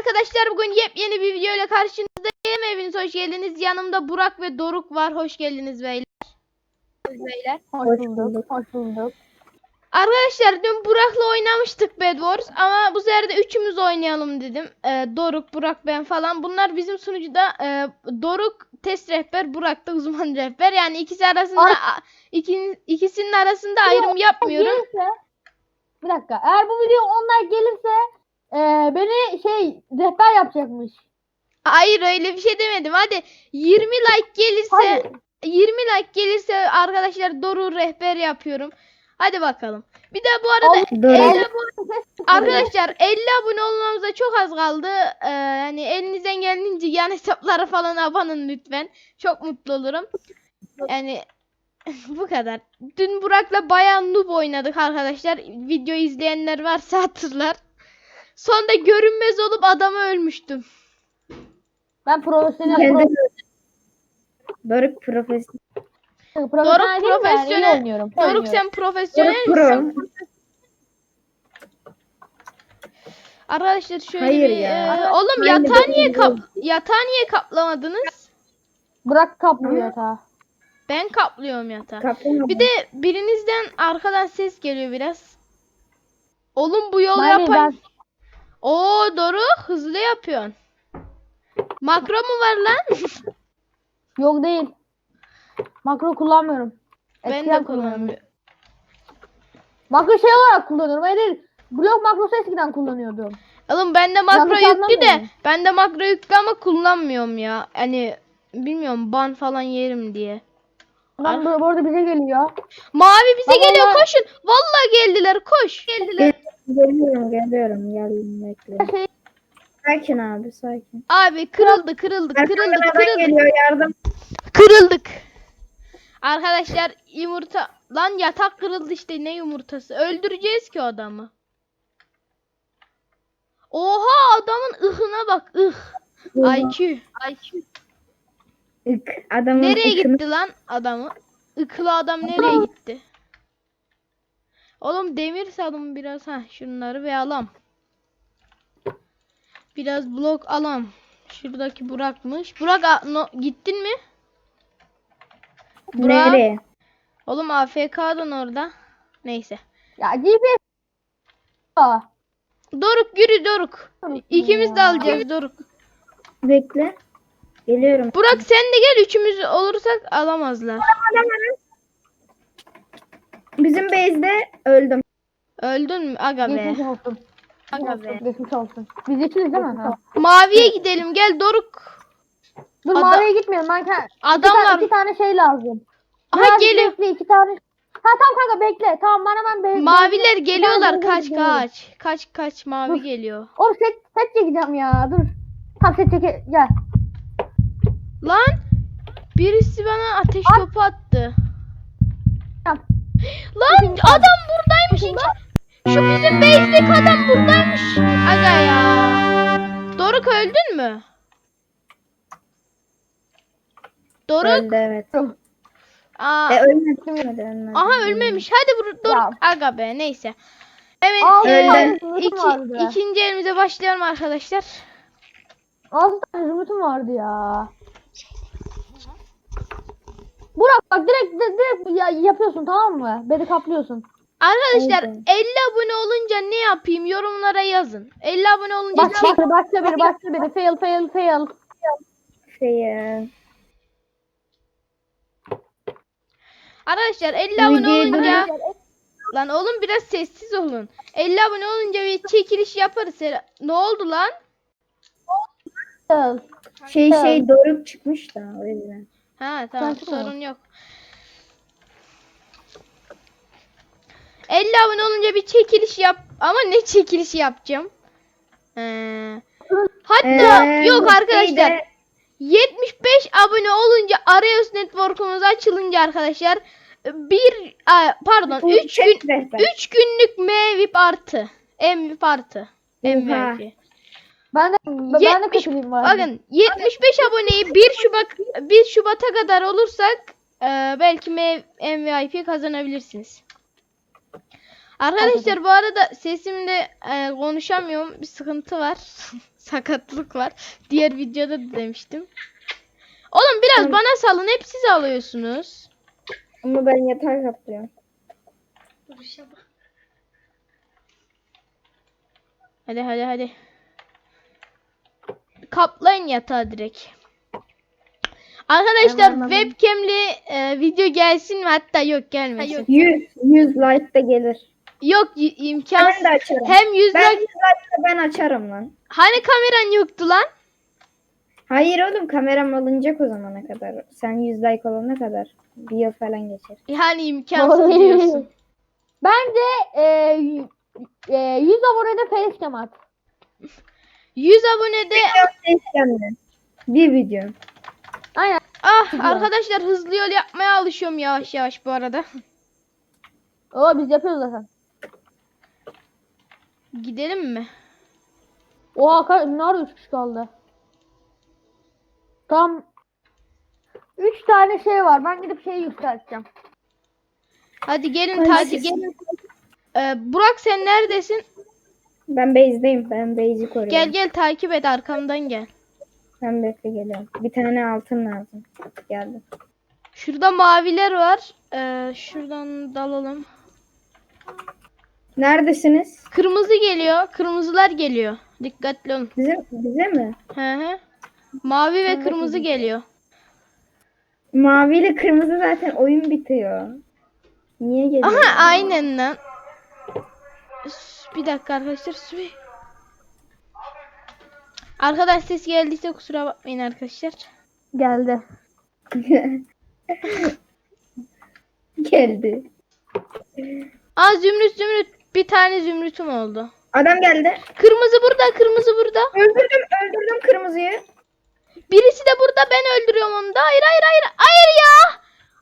arkadaşlar bugün yepyeni bir video ile karşınızdayım. Evinize hoş geldiniz. Yanımda Burak ve Doruk var. Hoş geldiniz beyler. Beyler. Hoş bulduk. Hoş bulduk. Arkadaşlar dün Burak'la oynamıştık Bed Wars ama bu sefer de üçümüz oynayalım dedim. Ee, Doruk, Burak, ben falan. Bunlar bizim sunucuda e, Doruk test rehber, Burak da uzman rehber. Yani ikisi arasında Ay. iki, ikisinin arasında ayrım yapmıyorum. Gelirse, bir dakika. Eğer bu video onlar gelirse e, beni şey rehber yapacakmış. Hayır öyle bir şey demedim. Hadi 20 like gelirse Hayır. 20 like gelirse arkadaşlar Doruk rehber yapıyorum. Hadi bakalım. Bir de bu arada Allah- 50 Arkadaşlar 50 abone olmamıza çok az kaldı. Ee, yani elinizden geldiğince yan hesaplara falan abanın lütfen. Çok mutlu olurum. Yani bu kadar. Dün Burak'la bayağı noob oynadık arkadaşlar. Video izleyenler varsa hatırlar. Sonunda görünmez olup adamı ölmüştüm. Ben profesyonel Kendi Doruk profesyonel. profesyonel değilim de yani iyi profesyonel. oynuyorum. Doruk oynuyorum. sen profesyonel Doruk pro. misin? Arkadaşlar şöyle Hayır bir ya. e, oğlum Aynı yatağı niye kap yatağı niye kaplamadınız? Bırak kaplıyor yatağı. Ben kaplıyorum yatağı. Kaplumbağa. Bir de birinizden arkadan ses geliyor biraz. Oğlum bu yolu Hayır, yapan... ben Oo Doruk hızlı yapıyorsun. Makro mu var lan? yok değil. Makro kullanmıyorum. ben Eskiden de kullanmıyorum. Makro şey olarak kullanıyorum. Hayır. Blok makrosu eskiden kullanıyordum. Oğlum bende makro Yanlış yüklü de anlamayın. bende makro yüklü ama kullanmıyorum ya. Hani bilmiyorum ban falan yerim diye. Lan bu, bu arada bize geliyor. Mavi bize Ama geliyor ben- koşun. Vallahi geldiler koş. Geldiler. Geliyorum geliyorum geldim bekle. Sakin abi sakin. Abi kırıldı kırıldı kırıldı kırıldı. geliyor yardım. Kırıldık. Arkadaşlar yumurta lan yatak kırıldı işte ne yumurtası. Öldüreceğiz ki adamı. Oha adamın ıhına bak ıh. IQ. IQ. İk, adamın Nereye ikini- gitti lan adamı? Ikılı adam nereye gitti? Oğlum demir salın biraz ha şunları ve alam. Biraz blok alam. Şuradaki Burak'mış. Burak no, gittin mi? Burak. Nereye? Oğlum AFK'dın orada. Neyse. ya. Aa, Doruk yürü Doruk. İkimiz de ya. alacağız Doruk. Bekle. Geliyorum. Burak sen de gel üçümüz olursak alamazlar. Bizim base'de öldüm. Öldün mü? Aga be. Geçmiş olsun. Aga be. Geçmiş olsun. Biz geçiriz değil mi? Ha. Maviye gidelim gel Doruk. Dur Adam- maviye gitmiyorum. Ben ke- iki, tane, Adamlar. iki tane şey lazım. Aha Biraz geliyor. bekle iki tane. Ha tamam kanka bekle. Tamam bana ben be- Maviler geliyorlar kaç kaç. Kaç kaç mavi Dur. geliyor. Oğlum set, set çekeceğim ya. Dur. Tamam set çeke. Gel. Lan birisi bana ateş topu attı. Lan adam buradaymış iki. Şu bizim base'deki adam buradaymış. Aga ya. Doruk öldün mü? Doruk. Öldü evet. Aa, E ölmedi. Ölmedi, ölmedi. aha ölmemiş. Hadi bur Doruk. Aga be neyse. Evet. Aa, e, iki, ikinci elimize başlayalım arkadaşlar. Tane zümrütüm vardı ya. Burak bak direkt, direkt, direkt ya, yapıyorsun tamam mı? Beni kaplıyorsun. Arkadaşlar Oldu. 50 abone olunca ne yapayım yorumlara yazın. 50 abone olunca Bak bak başla beni başla beni. Fail fail fail. Şey, e, Arkadaşlar 50 abone olunca lan oğlum biraz sessiz olun. 50 abone olunca bir çekiliş yaparız. Ne oldu lan? fail. şey şey Doruk çıkmış da o yüzden. Ha tamam Sakin ol. sorun yok. 50 abone olunca bir çekiliş yap ama ne çekilişi yapacağım? Ee, hatta Ee, yok arkadaşlar. şeyde- 75 abone olunca Arayos Network'umuz açılınca arkadaşlar bir pardon Bu 3 gün chat rehber. 3 günlük MVP artı. MVP artı. MVP. Ben de ben de 70 katılayım var. Bakın 75 aboneyi 1 Şubat 1 Şubat'a kadar olursak e, belki MVP kazanabilirsiniz. Arkadaşlar bu arada sesimde e, konuşamıyorum. Bir sıkıntı var. Sakatlık var. Diğer videoda da demiştim. Oğlum biraz Tamam. bana salın. Hep siz alıyorsunuz. Ama ben yatağa kaplıyorum. Hadi hadi hadi. Kaplayın yatağı direkt. Arkadaşlar tamam. webcam'li e, video gelsin mi? Hatta yok gelmesin. 100, 100 like de gelir. Yok imkansız. Ben de açarım. Hem yüz Ben like- 100 like de ben açarım lan. Hani kameran yoktu lan? Hayır oğlum kameram alınacak o zamana kadar. Sen 100 like olana kadar. Bir yıl falan geçer. Yani imkansız diyorsun. Bence e, e, 100 abonede facecam at. 100 abonede Facecam'le. Bir video. Aynen. ah Güzel. arkadaşlar hızlı yol yapmaya alışıyorum yavaş yavaş bu arada. Oo biz yapıyoruz zaten. Gidelim mi? Oha kaç, nerede 3 kişi kaldı? Tam 3 tane şey var. Ben gidip şeyi yükselteceğim. Hadi gelin Hadi takip. gelin. Ee, Burak sen neredesin? Ben base'deyim. Ben base'i koruyorum. Gel gel takip et arkamdan gel. Ben bekle geliyorum. Bir tane altın lazım. Geldim. Şurada maviler var. Ee, şuradan dalalım. Neredesiniz? Kırmızı geliyor. Kırmızılar geliyor. Dikkatli olun. Bize, bize mi? Hı hı. Mavi ve Evet, kırmızı evet. geliyor. Mavi ile kırmızı zaten oyun bitiyor. Niye geliyor? Aha aynen lan. Bir dakika arkadaşlar. Süre. Arkadaş ses geldiyse kusura bakmayın arkadaşlar. Geldi. Geldi. Aa zümrüt zümrüt. Bir tane zümrütüm oldu. Adam geldi. Kırmızı burada, kırmızı burada. Öldürdüm, öldürdüm kırmızıyı. Birisi de burada ben öldürüyorum onu da. Hayır hayır hayır. Hayır ya.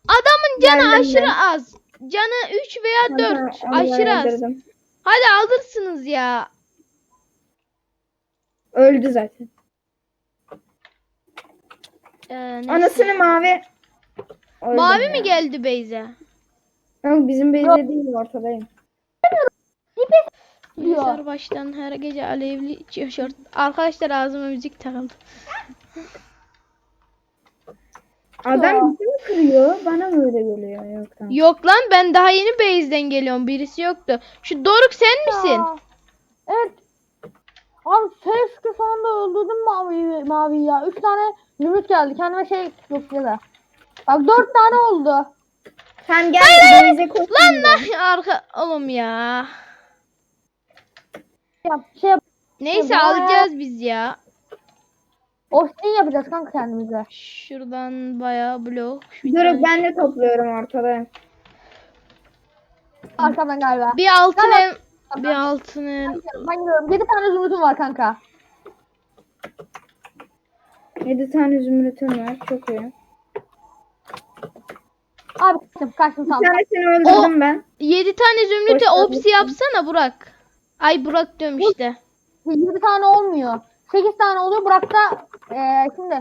Adamın canı Geldim aşırı ben. az. Canı 3 veya 4. Aha, onu ben aşırı az. öldürdüm. Hadi alırsınız ya. Öldü zaten. Ee, neyse. Anasını mavi. Öldüm Mavi ya. mi geldi Beyza? Yok bizim bezde değil ortadayım. Diyor. Bilgisayar baştan her gece alevli şort. Arkadaşlar ağzıma müzik takıldı. Adam bizi mi kırıyor? Bana mı öyle geliyor? Yok tamam. Yok lan ben daha yeni base'den geliyorum. Birisi yoktu. Şu Doruk sen misin? Ya. Evet. Abi şükür sonunda öldürdüm mavi mavi ya. 3 tane zümrüt geldi. Kendime şey yok ya da. Bak 4 tane oldu. Sen gel base'e koş. Lan lan arka oğlum ya. Yap, şey yap. Neyse Ya. alacağız biz ya. Ostin yapacağız kanka kendimize. Şuradan bayağı blok. Bir, Dur tane- ben de topluyorum ortada. Arkamdan galiba. bir altın el, bir altın el. Ben gidiyorum. 7 tane zümrütüm var kanka. 7 tane zümrütüm var. Çok iyi. Abi kaçtım kaçtım Bir tamam. tanesini öldürdüm ben. 7 tane zümrüte opsi geldin. yapsana Burak. Ay Burak diyorum işte. 7 tane olmuyor. 8 tane oluyor. Burak eee şimdi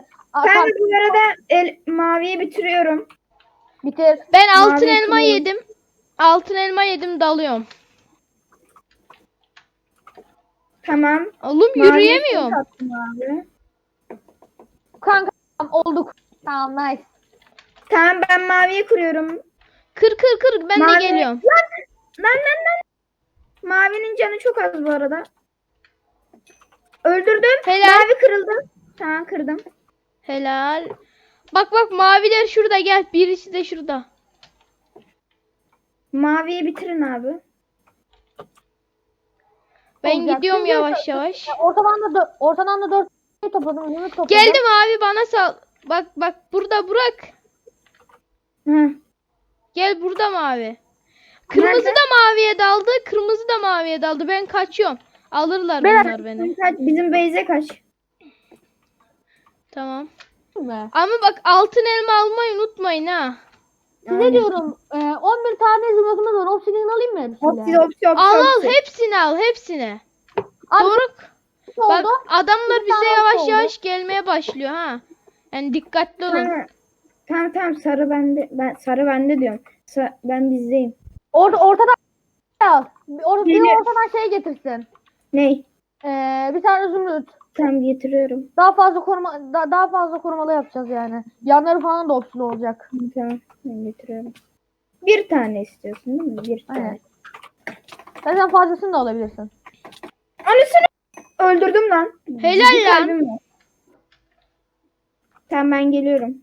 Ben de bu arada el, maviyi bitiriyorum. bitir. Ben altın Mavi elma kim? yedim. Altın elma yedim dalıyorum. Tamam. Oğlum Maviye yürüyemiyorum. tek attım abi. Kanka tamam, olduk. Tamam nice. Tamam ben maviyi kuruyorum. Kır kır kır ben de Mavi- geliyorum. Lan lan lan lan. Mavinin canı çok az bu arada. Öldürdüm. Helal. Mavi kırıldı. Tamam kırdım. Helal. Bak bak maviler şurada gel. Birisi de şurada. Maviyi bitirin abi. Ben Olacak. gidiyorum Şimdi- yavaş yavaş. Ortadan da dö- ortadan da 4 şey topladım. Topladım. Geldim abi bana sal. Bak bak burada Burak. Hı. Gel burada mavi. Kırmızı Nerede? da maviye daldı. Kırmızı da maviye daldı. Ben kaçıyorum. Alırlar Ben- bunlar beni. Kaç, bizim base'e kaç. Tamam. Ama bak altın elma almayı unutmayın ha. Size diyorum eee 11 tane zümrütümüz var. Obsidian alayım mı? Hopsi hopsi hopsi. Al al hepsini al hepsini. Abi, Doruk oldu? bak adamlar bize yavaş oldu. yavaş gelmeye başlıyor ha. Yani dikkatli olun. Tamam. Tamam tamam sarı bende. Ben sarı bende diyorum. Sa- ben dizdeyim. Orta, ortada al. Or bir ortadan şey getirsin. Ney? Ee, bir tane zümrüt. Tam getiriyorum. Daha fazla koruma da- daha fazla korumalı yapacağız yani. Yanları falan da opsiyon olacak. Tamam. Ben getiriyorum. Bir tane istiyorsun değil mi? Bir tane. Aynen. Zaten fazlasını da alabilirsin. Anasını öldürdüm lan. Helal Bir lan. kalbim var. Tamam ben geliyorum.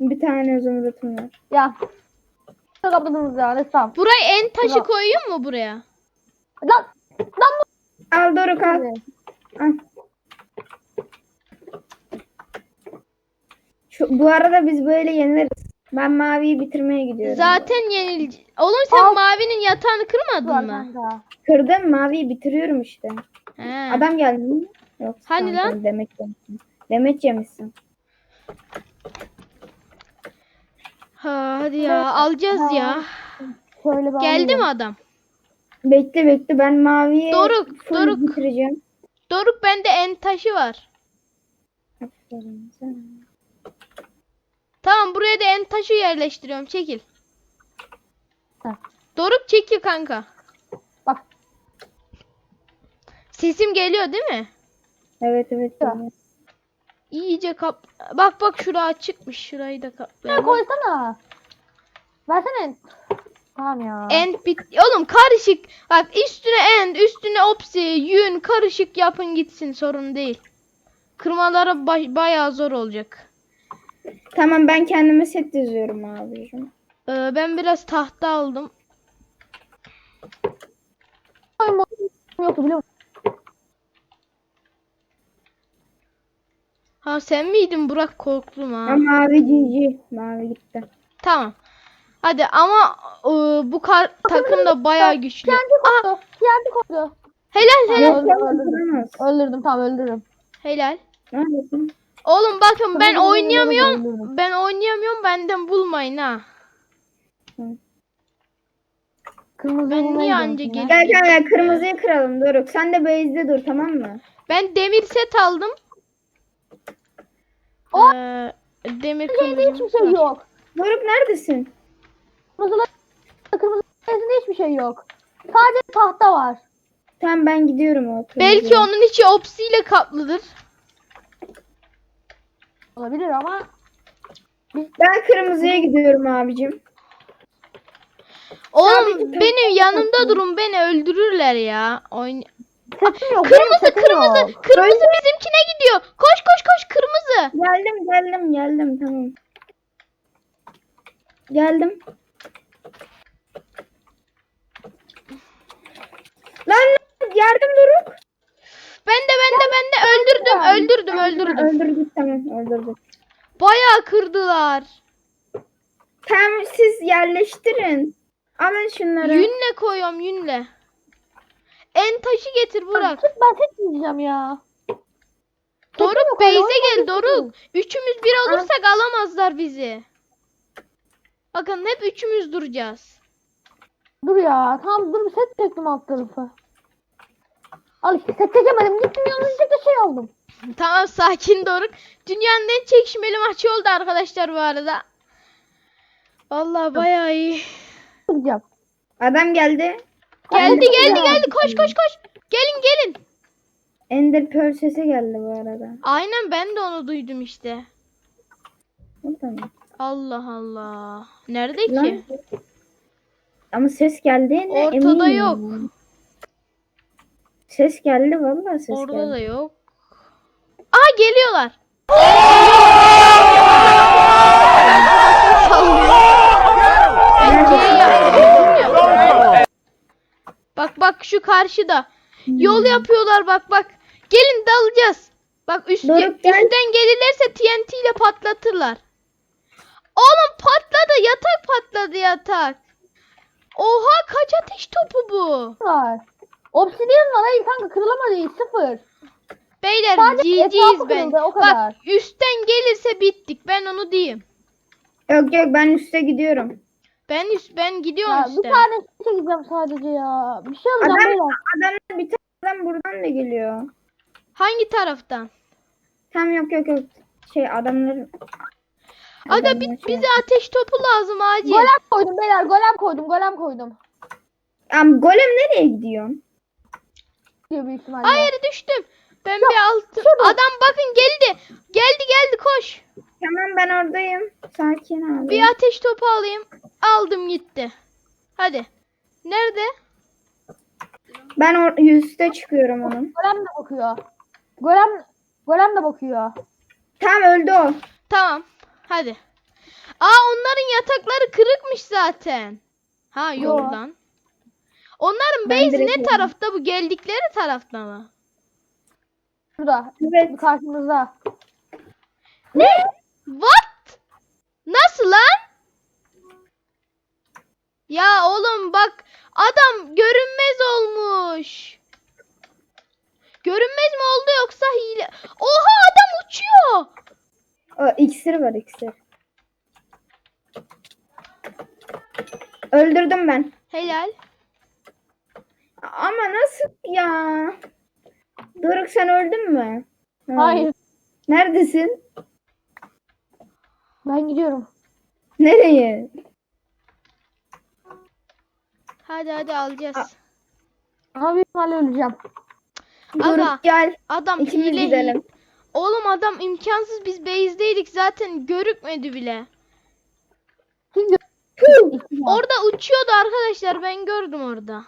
Bir tane zümrütüm var. Ya. Kapladınız ya. Resam. Buraya en taşı Bravo. koyayım mı buraya? Lan. Lan Al Doruk al. Şu, bu arada biz böyle yeneriz. Ben maviyi bitirmeye gidiyorum. Zaten yenil. Oğlum sen Al. mavinin yatağını kırmadın mı? Kırdım maviyi bitiriyorum işte. He. Adam geldi mi? Yok. Hani tamam, lan? Demet yemişsin. Demet yemişsin. Ha, hadi ya alacağız ya. Şöyle Geldi mi adam? Bekle bekle ben maviyi Doruk, Doruk. bitireceğim. Doruk bende en taşı var. Tamam buraya da en taşı yerleştiriyorum. Çekil. Heh. Doruk çekil kanka. Bak. Sesim geliyor değil mi? Evet evet. Ya. İyice kap. Bak bak şura açıkmış. Şurayı da Ya kaplayalım. koysana. Versene. Tamam ya. End bit. Oğlum karışık. Bak üstüne end, üstüne opsi, yün karışık yapın gitsin sorun değil. Kırmalara ba- bayağı zor olacak. Tamam ben kendime set diziyorum abicim. Ee, ben biraz tahta aldım. Yoktu biliyor musun? Ha sen miydin Burak korktum ha. Ha, mavi cici. Mavi gitti. Tamam. Hadi ama e, bu kar takım da bayağı güçlü. TNT koydu. TNT koydu. Helal helal. Öldürdüm, öldürdüm. tamam öldürürüm. Helal. Neredesin? Oğlum bakın ben Öldürdüm, oynayamıyorum. Ben oynayamıyorum benden bulmayın ha. Kırmızı Ben bulmaya niye gidiyorum anca gel- Gel gel gel kırmızıyı kıralım Doruk. Sen de base'de dur tamam mı? Ben demir set aldım. O- Ee, demir Kırmızı kılıcım hiçbir şey yok. Doruk neredesin? Kırmızı kırmızı içerisinde hiçbir şey yok. Sadece tahta var. Tamam ben gidiyorum o kırmızıya. Belki onun içi opsiyle kaplıdır. Olabilir ama Ben kırmızıya gidiyorum abicim. Oğlum Sadece benim yanımda durun beni öldürürler ya. Oyn sesim yok. kırmızı sesim kırmızı yok. kırmızı bizimkine gidiyor. Koş koş koş kırmızı. Geldim geldim geldim tamam. Geldim. Lan yardım Doruk. Ben de ben de ben de öldürdüm öldürdüm öldürdüm. Öldürdük tamam öldürdük. Bayağı kırdılar. Tamam siz yerleştirin. Alın şunları. Yünle koyuyorum yünle. En taşı getir Burak. Ben set diyeceğim ya. Doruk Beyze gel Doruk. Üçümüz bir olursak alamazlar bizi. Bakın hep üçümüz duracağız. Dur ya. Tamam dur bir set çektim alt tarafı. Al işte set çekemedim. Gittim yanlışlıkla şey aldım. Tamam sakin Doruk. Dünyanın en çekişmeli maçı oldu arkadaşlar bu arada. Vallahi bayağı iyi. Diyeceğim. Adam geldi. Geldi geldi geldi koş koş koş. Gelin gelin. Ender Pearl sesi geldi bu arada. Aynen ben de onu duydum işte. Mı? Allah Allah. Nerede Lan. ki? Ama ses geldi. Ne? Ortada eminim yok. Ses geldi vallahi ses Orada geldi. da yok. Aa geliyorlar. Bak bak şu karşıda. Yol yapıyorlar bak bak. Gelin dalacağız. Bak üst, Doruk, gel. üstten gelirlerse TNT ile patlatırlar. Oğlum patladı yatak patladı yatak. Oha kaç ateş topu bu? Var. Obsidian var. Hayır kanka kırılamadı. Sıfır. Beyler Sadece etrafı GG'yiz ben. kırıldı, o kadar. Bak üstten gelirse bittik ben onu diyeyim. Yok yok ben üste gidiyorum. Ben üst ben gidiyorum Ya, bir üstten. tane çekeceğim sadece ya. Bir şey alacağım Adam, beyler. adamlar bir tane adam buradan da geliyor. Hangi taraftan? Tam yok yok yok. Şey adamların Aga bi- bize ateş topu lazım acil. Golem koydum beyler. Golem koydum. Golem koydum. Am golem nereye gidiyor? Diyor büyük ihtimalle. Hayır düştüm. Ben bir altın. şey bak. Adam bakın geldi. Geldi geldi koş. Tamam ben oradayım. Sakin abi. Bir ateş topu alayım. Aldım gitti. Hadi. Nerede? Ben or- üste çıkıyorum onun. Golem de bakıyor. Golem, golem de bakıyor. Tamam öldü o. Tamam. Hadi. Aa onların yatakları kırıkmış zaten. Ha yok Yo. lan. Onların Ben direkt ne yedim. tarafta bu geldikleri tarafta mı? Şurada. Evet. Karşımızda. Ne? What? Nasıl lan? Ya oğlum bak adam görünmez olmuş. Görünmez mi oldu yoksa hile? Oha adam uçuyor. O iksir var iksir. Öldürdüm ben. Helal. Ama nasıl ya? Doruk sen öldün mü? Ha. Hayır. Neredesin? Ben gidiyorum. Nereye? Hadi hadi alacağız. Büyük ihtimalle öleceğim. Aga. Doruk gel. Adam İkimiz hile gidelim. Oğlum adam imkansız biz base'deydik zaten görükmedi bile. Orada uçuyordu arkadaşlar ben gördüm orada.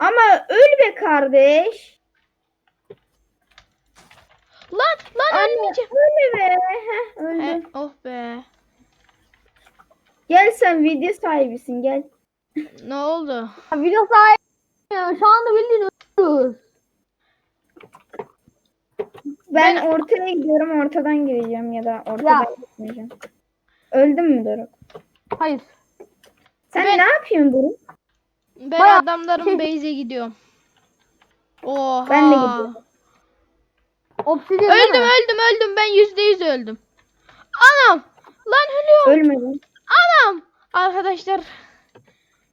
Ama öl be kardeş. Lan lan Anne, ölmeyeceğim. Öl be. Heh, öldü. He, oh be. Gel sen video sahibisin gel. Ne oldu? Video sahibi. Şu anda bildiğin ölüyoruz. Ben, Ben- ortaya gidiyorum ortadan gireceğim ya da ortadan Ya. gitmeyeceğim. Öldün mü Doruk? Hayır. Sen Ben- ne yapıyorsun Doruk? Ben Bayağı adamların şey- base'e gidiyorum. Oha. Ben de gidiyorum. Obsidian Öldüm mi? öldüm öldüm ben yüzde yüz öldüm. Anam. Lan ölüyorum. Ölmedin. Anam. Arkadaşlar.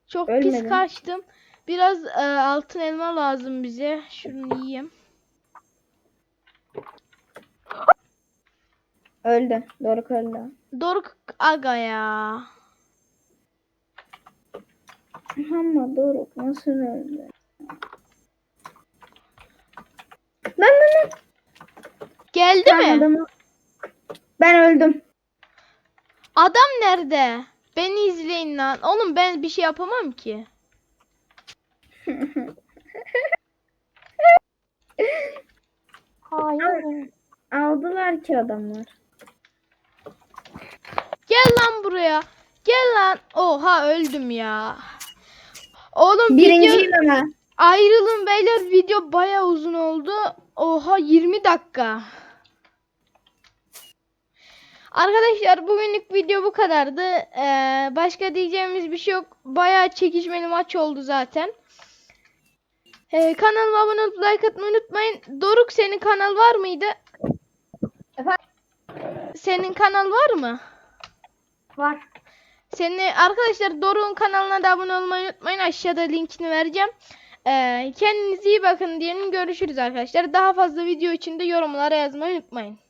Çok pis Ölmedin. kaçtım. Biraz e, altın elma lazım bize. Şunu yiyeyim. Öldü. Doruk öldü. Doruk aga ya. Ama Doruk nasıl öldü? Lan lan lan. Geldi Ben mi? adamı- Ben öldüm. Adam nerede? Beni izleyin lan. Oğlum ben bir şey yapamam ki. Hayır. Aldılar ki adamlar. Lan buraya. Gel lan. Oha öldüm ya. Oğlum video Birinciyim ama. ayrılın beyler video baya uzun oldu. Oha 20 dakika. Arkadaşlar bugünlük video bu kadardı. Ee, başka diyeceğimiz bir şey yok. Baya çekişmeli maç oldu zaten. Ee, kanalıma abone olup like atmayı unutmayın. Doruk senin kanal var mıydı? Efendim? Senin kanal var mı? Var. Seni arkadaşlar Doruk'un kanalına da abone olmayı unutmayın. Aşağıda linkini vereceğim. Ee, kendinize iyi bakın diyelim. Görüşürüz arkadaşlar. Daha fazla video için de yorumlara yazmayı unutmayın.